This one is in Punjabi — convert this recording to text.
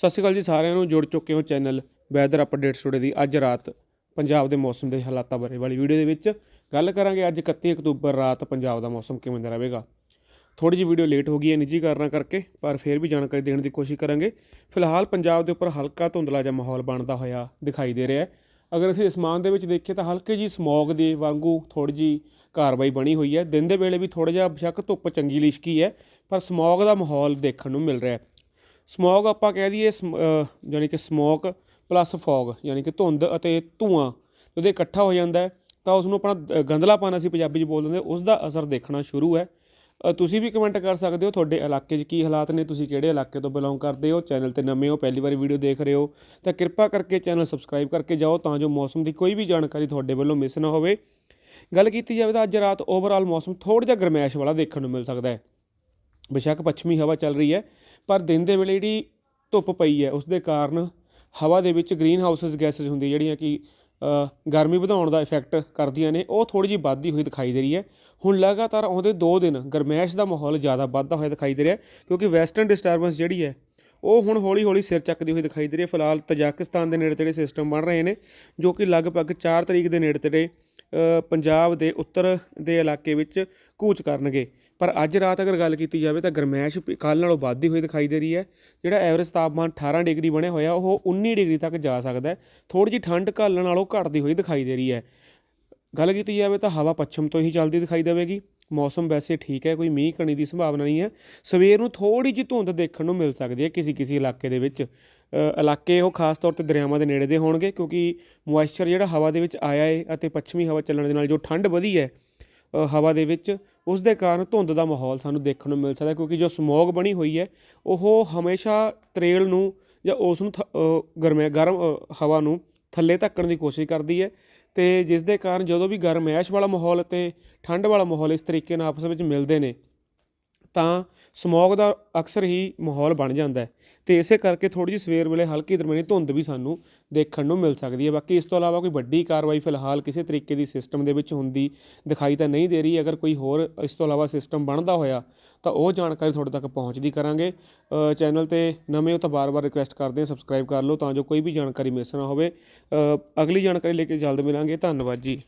ਸਤਿ ਸ਼੍ਰੀ ਅਕਾਲ ਜੀ, ਸਾਰਿਆਂ ਨੂੰ ਜੁੜ ਚੁੱਕੇ ਹੋ ਚੈਨਲ ਵੈਦਰ ਅਪਡੇਟਸ ਟੂਡੇ ਦੀ ਅੱਜ ਰਾਤ ਪੰਜਾਬ ਦੇ ਮੌਸਮ ਦੇ ਹਾਲਾਤਾਂ ਬਾਰੇ ਵਾਲੀ ਵੀਡੀਓ ਦੇ ਵਿੱਚ ਗੱਲ ਕਰਾਂਗੇ ਅੱਜ 31 ਅਕਤੂਬਰ ਰਾਤ ਪੰਜਾਬ ਦਾ ਮੌਸਮ ਕਿਵੇਂ ਦਾ ਰਹੇਗਾ। ਥੋੜੀ ਜਿਹੀ ਵੀਡੀਓ ਲੇਟ ਹੋ ਗਈ ਹੈ, ਨਿੱਜੀ ਕਾਰਨਾਂ ਕਰਕੇ, ਪਰ ਫਿਰ ਵੀ ਜਾਣਕਾਰੀ ਦੇਣ ਦੀ ਕੋਸ਼ਿਸ਼ ਕਰਾਂਗੇ। ਫਿਲਹਾਲ ਪੰਜਾਬ ਦੇ ਉੱਪਰ ਹਲਕਾ ਧੁੰਦਲਾ ਜਿਹਾ ਮਾਹੌਲ ਬਣਦਾ ਹੋਇਆ ਦਿਖਾਈ ਦੇ ਰਿਹਾ ਹੈ। ਅਗਰ ਅਸੀਂ ਅਸਮਾਨ ਦੇ ਵਿੱਚ ਦੇਖੀਏ ਤਾਂ ਹਲਕੇ ਜੀ ਸਮੌਗ ਦੇ ਵਾਂਗੂ ਥੋੜੀ ਜੀ ਕਾਰਵਾਈ ਬਣੀ ਹੋਈ ਹੈ। ਦਿਨ ਦੇ ਵੇਲੇ ਵੀ ਥੋੜਾ ਜਿਹਾ ਬੇਸ਼ੱਕ ਧੁੱਪ ਚੰਗੀ ਲਿਸ਼ਕੀ ਹੈ, ਪਰ ਸਮੌਗ ਦਾ ਮਾਹੌਲ ਦੇਖਣ ਨੂੰ ਮਿਲ ਰਿਹਾ ਹੈ। ਸਮੌਗ ਆਪਾਂ ਕਹਿ ਦਈਏ ਸਮ- ਅਹ ਯਾਨੀ ਕਿ ਸਮੋਕ ਪਲੱਸ ਫੌਗ ਯਾਨੀ ਕਿ ਧੁੰਦ ਅਤੇ ਧੂਆਂ ਜਦੋਂ ਇਕੱਠਾ ਹੋ ਜਾਂਦਾ ਤਾਂ ਉਸ ਨੂੰ ਆਪਣਾ ਦ- ਗੰਧਲਾਪਨ ਅਸੀਂ ਪੰਜਾਬੀ 'ਚ ਬੋਲ ਦਿੰਦੇ ਉਸ ਦਾ ਅਸਰ ਦੇਖਣਾ ਸ਼ੁਰੂ ਹੈ। ਤੁਸੀਂ ਵੀ ਕਮੈਂਟ ਕਰ ਸਕਦੇ ਹੋ, ਤੁਹਾਡੇ ਇਲਾਕੇ 'ਚ ਕੀ ਹਾਲਾਤ ਨੇ, ਤੁਸੀਂ ਕਿਹੜੇ ਇਲਾਕੇ ਤੋਂ ਬਿਲੋਂਗ ਕਰਦੇ ਹੋ ਚੈਨਲ ਤੇ ਨਵੇਂ ਹੋ, ਪਹਿਲੀ ਵਾਰੀ ਵੀਡੀਓ ਦੇਖ ਰਹੇ ਹੋ, ਤਾਂ ਕਿਰਪਾ ਕਰਕੇ ਚੈਨਲ ਸਬਸਕ੍ਰਾਈਬ ਕਰਕੇ ਜਾਓ, ਤਾਂ ਜੋ ਮੌਸਮ ਦੀ ਕੋਈ ਵੀ ਜਾਣਕਾਰੀ ਤੁਹਾਡੇ ਵੱਲੋਂ ਮਿਸ ਨਾ ਹੋਵੇ। ਗੱਲ ਕੀਤੀ ਜਾਵੇ ਤਾਂ ਅੱਜ ਰਾਤ ਓਵਰਆਲ ਮੌਸਮ ਥੋੜ੍ਹਾ ਜਿਹਾ ਗਰਮੈਸ਼ ਵਾਲਾ ਦੇਖਣ ਨੂੰ ਮਿਲ ਸਕਦਾ ਹੈ। ਬੇਸ਼ੱਕ ਪੱਛਮੀ ਹਵਾ ਚੱਲ ਰਹੀ ਹੈ, ਪਰ ਦਿਨ ਦੇ ਵੇਲੇ ਜਿਹੜੀ ਧੁੱਪ ਪਈ ਹੈ ਉਸ ਦੇ ਕਾਰਨ ਹਵਾ ਦੇ ਵਿੱਚ ਗ੍ਰੀਨ ਹਾਊਸਸ ਗੈਸਸ ਹੁੰਦੀ ਜਿਹੜੀਆਂ ਕਿ ਗਰਮੀ ਵਧਾਉਣ ਦਾ ਇਫੈਕਟ ਕਰਦੀਆਂ ਨੇ, ਉਹ ਥੋੜੀ ਜਿਹੀ ਵੱਧਦੀ ਹੋਈ ਦਿਖਾਈ ਦੇ ਰਹੀ ਹੈ। ਹੁਣ ਲਗਾਤਾਰ ਆਉਂਦੇ 2 ਦਿਨ ਗਰਮੈਸ਼ ਦਾ ਮਾਹੌਲ ਜ਼ਿਆਦਾ ਵੱਧਦਾ ਹੋਇਆ ਦਿਖਾਈ ਦੇ ਰਿਹਾ ਕਿਉਂਕਿ ਵੈਸਟਰਨ ਡਿਸਟਰਬੈਂਸ ਜਿਹੜੀ ਹੈ, ਉਹ ਹੁਣ ਹੌਲੀ ਹੌਲੀ ਸਿਰ ਚੱਕਦੀ ਹੋਈ ਦਿਖਾਈ ਦੇ ਰਹੀ ਹੈ। ਫਿਲਹਾਲ ਤਜਾਕਿਸਤਾਨ ਦੇ ਨੇੜੇ ਤੇੜੇ ਸਿਸਟਮ ਬਣ ਰਹੇ ਨੇ, ਜੋ ਕਿ ਲਗਭਗ 4 ਤਰੀਕ ਦੇ ਨੇੜੇ ਤੇੜੇ ਪੰਜਾਬ ਦੇ ਉੱਤਰ ਦੇ ਇਲਾਕੇ ਵਿੱਚ ਕੂਚ ਕਰਨਗੇ। ਪਰ ਅੱਜ ਰਾਤ ਅਗਰ ਗੱਲ ਕੀਤੀ ਜਾਵੇ ਤਾਂ ਗਰਮੈਸ਼ ਕੱਲ ਨਾਲੋਂ ਵੱਧਦੀ ਹੋਈ ਦਿਖਾਈ ਦੇ ਰਹੀ ਹੈ। ਜਿਹੜਾ ਐਵਰੇਜ ਤਾਪਮਾਨ 18 ਡਿਗਰੀ ਬਣਿਆ ਹੋਇਆ, ਉਹ 19 ਡਿਗਰੀ ਤੱਕ ਜਾ ਸਕਦਾ ਹੈ। ਥੋੜੀ ਜਿਹੀ ਠੰਡ ਕੱਲ ਨਾਲੋਂ ਘਟਦੀ ਹੋਈ ਦਿਖਾਈ ਦੇ ਰਹੀ ਹੈ। ਗੱਲ ਕੀਤੀ ਜਾਵੇ ਤਾਂ ਹਵਾ ਪੱਛਮ ਤੋਂ ਹੀ ਚੱਲਦੀ ਦਿਖਾਈ ਦੇਵੇਗੀ। ਮੌਸਮ ਵੈਸੇ ਠੀਕ ਹੈ, ਕੋਈ ਮੀਂਹ ਕਣੀ ਦੀ ਸੰਭਾਵਨਾ ਨਹੀਂ ਹੈ। ਸਵੇਰ ਨੂੰ ਥੋੜੀ ਜਿਹੀ ਧੁੰਦ ਦੇਖਣ ਨੂੰ ਮਿਲ ਸਕਦੀ ਹੈ ਕਿਸੇ ਕਿਸੇ ਇਲਾਕੇ ਦੇ ਵਿੱਚ। ਇਲਾਕੇ ਉਹ ਖਾਸ ਤੌਰ ਤੇ ਦਰਿਆਵਾਂ ਦੇ ਨੇੜੇ ਦੇ ਹੋਣਗੇ ਕਿਉਂਕਿ ਮੋਇਸਚਰ ਜਿਹੜਾ ਹਵਾ ਦੇ ਵਿੱਚ ਆਇਆ ਹੈ ਅਤੇ ਪੱਛਮੀ ਹਵਾ ਚੱਲਣ ਦੇ ਨਾਲ ਜੋ ਠੰਡ ਵਧੀ ਹੈ ਹਵਾ ਦੇ ਵਿੱਚ ਉਸ ਦੇ ਕਾਰਨ ਧੁੰਦ ਦਾ ਮਾਹੌਲ ਸਾਨੂੰ ਦੇਖਣ ਨੂੰ ਮਿਲ ਸਕਦਾ ਕਿਉਂਕਿ ਜੋ ਸਮੋਗ ਬਣੀ ਹੋਈ ਹੈ ਉਹ ਹਮੇਸ਼ਾ ਤਰੇਲ ਨੂੰ ਜਾਂ ਉਸ ਨੂੰ ਥ- ਅ, ਗਰਮ ਹਵਾ ਨੂੰ ਥੱਲੇ ਧੱਕਣ ਦੀ ਕੋਸ਼ਿਸ਼ ਕਰਦੀ ਹੈ ਤੇ ਜਿਸ ਦੇ ਕਾਰਨ ਜਦੋਂ ਵੀ ਗਰਮੈਸ਼ ਵਾਲਾ ਮਾਹੌਲ ਤੇ ਠੰਡ ਵਾਲਾ ਮਾਹੌਲ ਇਸ ਤਰੀਕੇ ਨਾਲ ਆਪਸ ਵਿੱਚ ਮਿਲਦੇ ਨੇ ਤਾਂ ਸਮੋਗ ਦਾ ਅਕਸਰ ਹੀ ਮਾਹੌਲ ਬਣ ਜਾਂਦਾ ਹੈ। ਤੇ ਇਸੇ ਕਰਕੇ ਥੋੜੀ ਜਿਹੀ ਸਵੇਰ ਵੇਲੇ ਹਲਕੀ ਦਰਮਿਆਨੀ ਧੁੰਦ ਵੀ ਸਾਨੂੰ ਦੇਖਣ ਨੂੰ ਮਿਲ ਸਕਦੀ ਹੈ। ਬਾਕੀ ਇਸ ਤੋਂ ਇਲਾਵਾ ਕੋਈ ਵੱਡੀ ਕਾਰਵਾਈ ਫਿਲਹਾਲ ਕਿਸੇ ਤਰੀਕੇ ਦੀ ਸਿਸਟਮ ਦੇ ਵਿੱਚ ਹੁੰਦੀ ਦਿਖਾਈ ਤਾਂ ਨਹੀਂ ਦੇ ਰਹੀ। ਅਗਰ ਕੋਈ ਹੋਰ ਇਸ ਤੋਂ ਇਲਾਵਾ ਸਿਸਟਮ ਬਣਦਾ ਹੋਇਆ ਤਾਂ ਉਹ ਜਾਣਕਾਰੀ ਤੁਹਾਡੇ ਤੱਕ ਪਹੁੰਚਦੀ ਕਰਾਂਗੇ। ਚੈਨਲ ਤੇ ਨਵੇਂ ਹੋ ਤਾਂ ਬਾਰ-ਬਾਰ ਰਿਕੁਐਸਟ ਕਰਦੇ ਹਾਂ ਸਬਸਕ੍ਰਾਈਬ ਕਰ ਲਓ ਤਾਂ ਜੋ ਕੋਈ ਵੀ ਜਾਣਕਾਰੀ ਮਿਸ ਨਾ ਹੋਵੇ। ਅਗਲੀ ਜਾਣਕਾਰੀ ਲੈ ਕੇ ਜਲਦ ਮਿਲਾਂਗੇ। ਧੰਨਵਾਦ ਜੀ।